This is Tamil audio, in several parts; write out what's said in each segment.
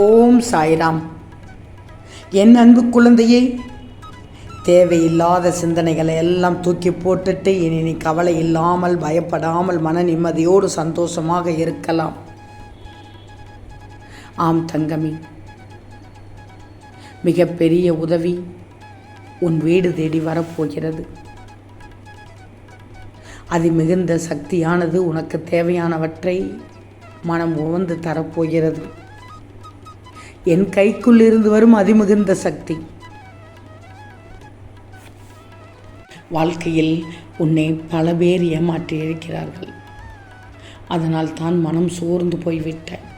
ஓம் சாய்ராம். என் அன்பு குழந்தையே தேவையில்லாத சிந்தனைகளை எல்லாம் தூக்கி போட்டுட்டு இனி நீ கவலை இல்லாமல் பயப்படாமல் மன நிம்மதியோடு சந்தோஷமாக இருக்கலாம். ஆம் தங்கமி மிகப்பெரிய உதவி உன் வீடு தேடி வரப்போகிறது. அது மிகுந்த சக்தியானது உனக்கு தேவையானவற்றை மனம் உவந்து தரப்போகிறது. என் கைக்குள்ளிருந்து வரும் அதிமிகுந்த சக்தி. வாழ்க்கையில் உன்னை பல பேர் ஏமாற்றி இருக்கிறார்கள். அதனால் தான் மனம் சோர்ந்து போய்விட்டாய்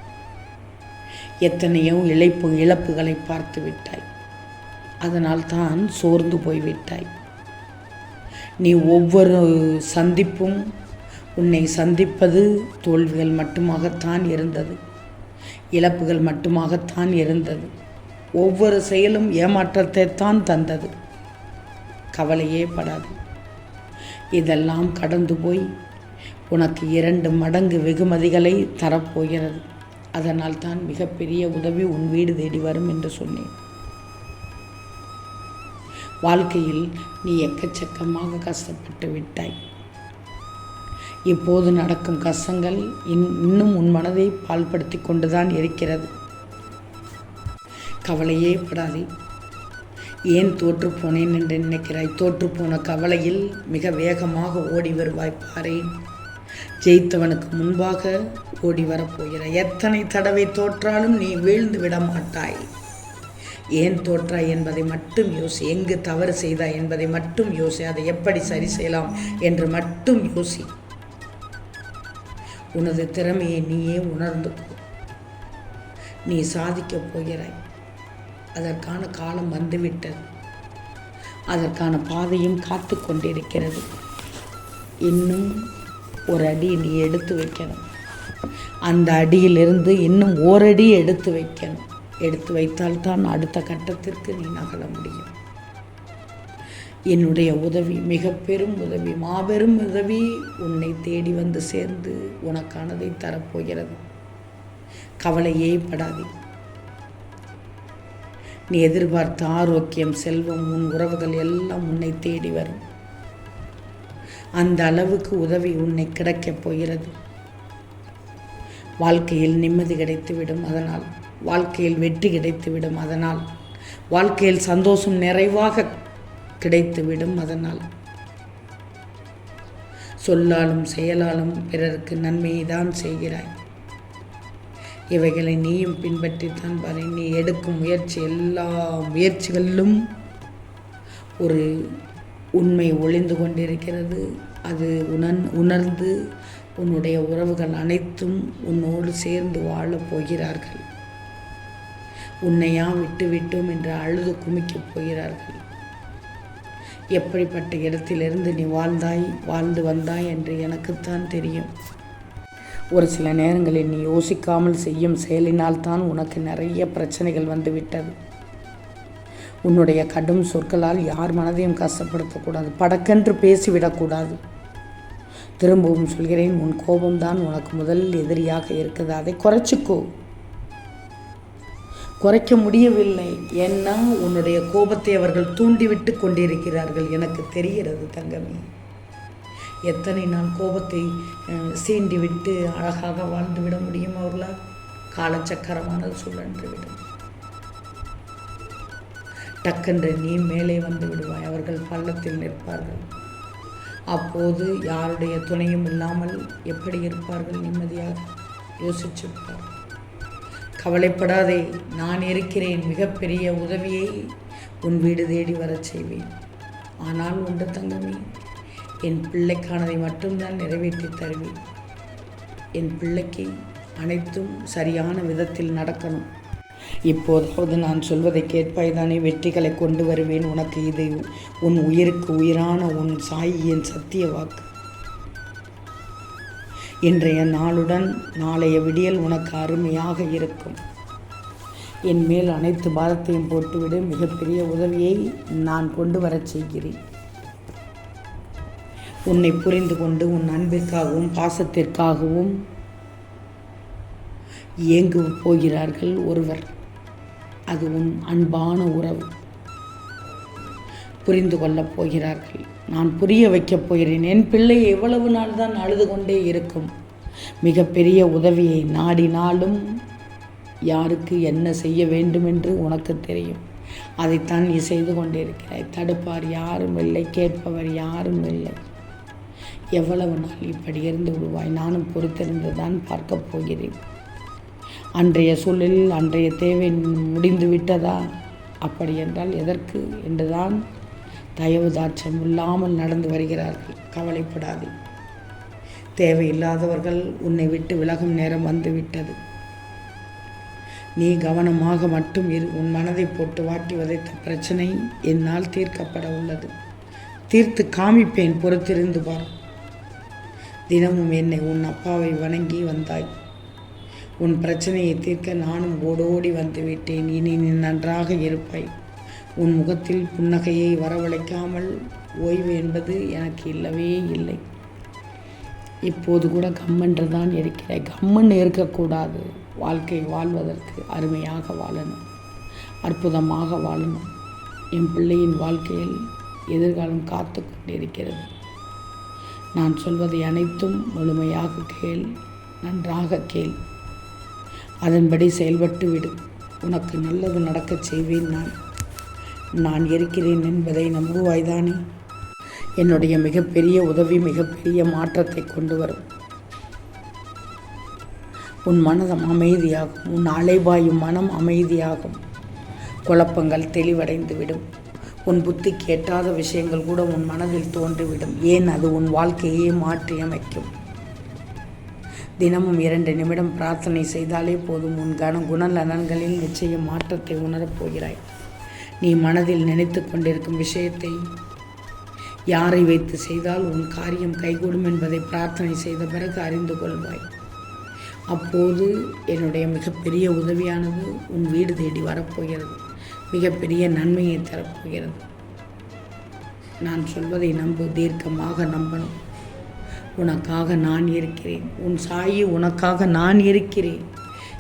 எத்தனையோ இழைப்பு இழப்புகளை பார்த்து விட்டாய். அதனால் தான் சோர்ந்து போய்விட்டாய். நீ ஒவ்வொரு சந்திப்பும் உன்னை சந்திப்பது தோல்விகள் மட்டுமாகத்தான் இருந்தது. இழப்புகள் மட்டுமாகத்தான் இருந்தது. ஒவ்வொரு செயலும் ஏமாற்றத்தை தான் தந்தது. கவலையே படாது. இதெல்லாம் கடந்து போய் உனக்கு இரண்டு மடங்கு வெகுமதிகளை தரப்போகிறது. அதனால் தான் மிகப்பெரிய உதவி உன் வீடு தேடி வரும் என்று சொன்னேன். வாழ்க்கையில் நீ எக்கச்சக்கமாக கஷ்டப்பட்டு விட்டாய். இப்போது நடக்கும் கஷ்டங்கள் இன் இன்னும் உன் மனதை பால்படுத்தி கொண்டுதான் இருக்கிறது. கவலையே படாதே. ஏன் தோற்று போனேன் என்று நினைக்கிறாய்? தோற்றுப்போன கவலையில் மிக வேகமாக ஓடி வருவாய் பாரேன் ஜெயித்தவனுக்கு முன்பாக ஓடி வரப்போகிறாய். எத்தனை தடவை தோற்றாலும் நீ வீழ்ந்து விட மாட்டாய். ஏன் தோற்றாய் என்பதை மட்டும் யோசி. எங்கு தவறு செய்தாய் என்பதை மட்டும் யோசி. அதை எப்படி சரி செய்யலாம் என்று மட்டும் யோசி. உனது திறமையை நீயே உணர்ந்து நீ சாதிக்கப் போகிறாய். அதற்கான காலம் வந்துவிட்டது. அதற்கான பாதையும் காத்து கொண்டிருக்கிறது. இன்னும் ஒரு அடி நீ எடுத்து வைக்கணும். அந்த அடியிலிருந்து இன்னும் ஓரடி எடுத்து வைக்கணும். எடுத்து வைத்தால்தான் அடுத்த கட்டத்திற்கு நீ நகர முடியும். என்னுடைய உதவி மிக பெரும் உதவி மாபெரும் உதவி உன்னை தேடி வந்து சேர்ந்து உனக்கானதை தரப்போகிறது. கவலையே படாதே. நீ எதிர்பார்த்த ஆரோக்கியம் செல்வம் உன் உறவுகள் எல்லாம் உன்னை தேடி வரும். அந்த அளவுக்கு உதவி உன்னை கிடைக்கப் போகிறது. வாழ்க்கையில் நிம்மதி கிடைத்துவிடும் அதனால் வாழ்க்கையில் வெற்றி கிடைத்துவிடும் அதனால் வாழ்க்கையில் சந்தோஷம் நிறைவாக கிடைத்துவிடும் அதனால். சொல்லாலும் செயலாலும் பிறருக்கு நன்மையை தான் செய்கிறாய். இவைகளை நீயும் பின்பற்றித்தான் பாரு நீ எடுக்கும் முயற்சி எல்லா முயற்சிகளிலும் ஒரு உண்மை ஒளிந்து கொண்டிருக்கிறது. அது உணர் உணர்ந்து உன்னுடைய உறவுகள் அனைத்தும் உன்னோடு சேர்ந்து வாழப் போகிறார்கள். உன்னையா விட்டு விட்டோம் என்று அழுது குமிக்கப் போகிறார்கள். எப்படிப்பட்ட இடத்திலிருந்து நீ வாழ்ந்தாய் வாழ்ந்து வந்தாய் என்று எனக்குத்தான் தெரியும். ஒரு சில நேரங்களில் நீ யோசிக்காமல் செய்யும் செயலினால் தான் உனக்கு நிறைய பிரச்சனைகள் வந்துவிட்டது. உன்னுடைய கடும் சொற்களால் யார் மனதையும் கஷ்டப்படுத்தக்கூடாது படக்கென்று பேசிவிடக்கூடாது. திரும்பவும் சொல்கிறேன் உன் கோபம்தான் உனக்கு முதல் எதிரியாக இருக்குது. அதை குறைச்சிக்கோ. குறைக்க முடியவில்லை. ஏன்னா உன்னுடைய கோபத்தை அவர்கள் தூண்டிவிட்டு கொண்டிருக்கிறார்கள். எனக்கு தெரிகிறது தங்கமே. எத்தனை நாள் கோபத்தை சீண்டி சீண்டிவிட்டு அழகாக வாழ்ந்து விட முடியும் அவர்களால் காலச்சக்கரமான சுழன்று விடும். டக்கென்று நீ மேலே வந்து விடுவாய். அவர்கள் பள்ளத்தில் நிற்பார்கள். அப்போது யாருடைய துணையும் இல்லாமல் எப்படி இருப்பார்கள்? நிம்மதியாக யோசிச்சிருப்பார்கள் கவலைப்படாதே நான் இருக்கிறேன் மிகப்பெரிய உதவியை உன் வீடு தேடி வரச் செய்வேன். ஆனால் உண்டு தங்கமே என் பிள்ளைக்கானதை மட்டும்தான் நிறைவேற்றி தருவேன். என் பிள்ளைக்கு அனைத்தும் சரியான விதத்தில் நடக்கணும். இப்போதாவது நான் சொல்வதை கேட்பாய்தானே வெற்றிகளை கொண்டு வருவேன் உனக்கு இது உன் உயிருக்கு உயிரான உன் சாயியின் சத்திய வாக்கு. இன்றைய நாளுடன் நாளைய விடியல் உனக்கு அருமையாக இருக்கும். என் மேல் அனைத்து பாரத்தையும் போட்டுவிடு. மிகப்பெரிய உதவியை நான் கொண்டு வரச் செய்கிறேன். உன்னை புரிந்து கொண்டு உன் அன்பிற்காகவும் பாசத்திற்காகவும் இயங்கு போகிறார்கள் ஒருவர். அது உன் அன்பான உறவு. புரிந்து கொள்ளப் போகிறார்கள். நான் புரிய வைக்கப் போகிறேன். என் பிள்ளை எவ்வளவு நாள் தான் அழுது கொண்டே இருக்கும். மிகப்பெரிய உதவியை நாடினாலும் யாருக்கு என்ன செய்ய வேண்டும் என்று உனக்கு தெரியும். அதைத்தான் நீ செய்து கொண்டிருக்கிறாய். தடுப்பார் யாரும் இல்லை கேட்பவர் யாரும் இல்லை. எவ்வளவு நாள் இப்படி இருந்து விடுவாய்? நானும் பொறுத்திருந்து தான் பார்க்கப் போகிறேன். அன்றைய சூழலில் அன்றைய தேவை முடிந்து விட்டதா அப்படி என்றால் எதற்கு? என்றுதான் தயவு தாட்சம் இல்லாமல் நடந்து வருகிறார்கள். கவலைப்படாதே. தேவையில்லாதவர்கள் உன்னை விட்டு விலகும் நேரம் வந்துவிட்டது. நீ கவனமாக மட்டும் இரு. உன் மனதை போட்டு வாட்டி வதைத்த பிரச்சனை என்னால் தீர்க்கப்பட உள்ளது. தீர்த்து காமிப்பேன் பொறுத்திருந்து பார். தினமும் என்னை உன் அப்பாவை வணங்கி வந்தாய். உன் பிரச்சனையை தீர்க்க நானும் ஓடோடி வந்து விட்டேன் இனி நீ நன்றாக இருப்பாய். உன் முகத்தில் புன்னகையை வரவழைக்காமல் ஓய்வு என்பது எனக்கு இல்லவே இல்லை. இப்போது கூட கம்மென்று தான் இருக்கிறாய் கம்மன் இருக்கக்கூடாது. வாழ்க்கை வாழ்வதற்கு அருமையாக வாழணும். அற்புதமாக வாழணும். என் பிள்ளையின் வாழ்க்கையில் எதிர்காலம் காத்து கொண்டிருக்கிறது. நான் சொல்வதை அனைத்தும் முழுமையாக கேள் நன்றாக கேள். அதன்படி செயல்பட்டு விடு. உனக்கு நல்லது நடக்கச் செய்வேன் நான். நான் இருக்கிறேன் என்பதை நம்புவாய்தானே? என்னுடைய மிகப்பெரிய உதவி மிகப்பெரிய மாற்றத்தை கொண்டு வரும். உன் மனதம் அமைதியாகும். உன் அலைவாயும் மனம் அமைதியாகும். குழப்பங்கள் தெளிவடைந்து விடும். உன் புத்தி கேட்டாத விஷயங்கள் கூட உன் மனதில் தோன்றிவிடும். ஏன் அது உன் வாழ்க்கையே மாற்றியமைக்கும் தினமும் இரண்டு நிமிடம் பிரார்த்தனை செய்தாலே போதும். உன் கன குணநலன்களில் நிச்சயம் மாற்றத்தை உணரப் போகிறாய். நீ மனதில் நினைத்து கொண்டிருக்கும் விஷயத்தை யாரை வைத்து செய்தால் உன் காரியம் கைகூடும் என்பதை பிரார்த்தனை செய்த பிறகு அறிந்து கொள்வாய். அப்போது என்னுடைய மிகப்பெரிய உதவியானது உன் வீடு தேடி வரப்போகிறது. மிகப்பெரிய நன்மையை தரப்போகிறது. நான் சொல்வதை நம்பு தீர்க்கமாக நம்பணும். உனக்காக நான் இருக்கிறேன். உன் சாயி உனக்காக நான் இருக்கிறேன்.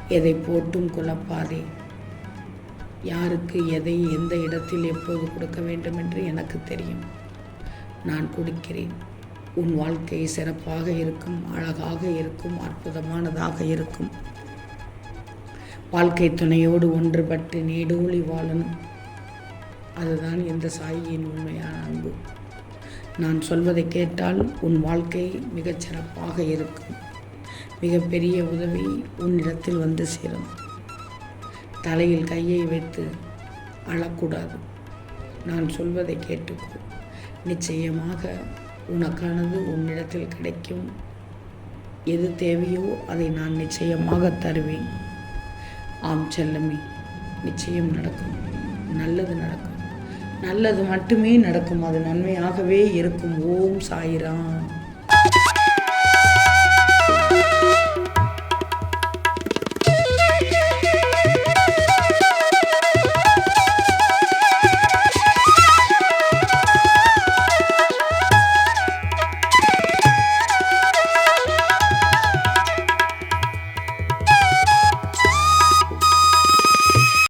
எதை போட்டும் குழப்பாதே யாருக்கு எதை எந்த இடத்தில் எப்போது கொடுக்க வேண்டும் என்று எனக்கு தெரியும். நான் கொடுக்கிறேன். உன் வாழ்க்கை சிறப்பாக இருக்கும் அழகாக இருக்கும் அற்புதமானதாக இருக்கும். வாழ்க்கை துணையோடு ஒன்றுபட்டு நீடோழி வாழணும். அதுதான் எந்த சாயியின் உண்மையான அன்பு. நான் சொல்வதை கேட்டால் உன் வாழ்க்கை மிகச் சிறப்பாக இருக்கும். மிகப்பெரிய உதவி உன்னிடத்தில் வந்து சேரும். தலையில் கையை வைத்து அழக்கூடாது. நான் சொல்வதை கேட்டுக்கோ நிச்சயமாக உனக்கானது உன்னிடத்தில் கிடைக்கும். எது தேவையோ அதை நான் நிச்சயமாக தருவேன். ஆம் செல்லமே நிச்சயம் நடக்கும். நல்லது நடக்கும். நல்லது மட்டுமே நடக்கும். அது நன்மையாகவே இருக்கும். ஓம் சாயிராம்.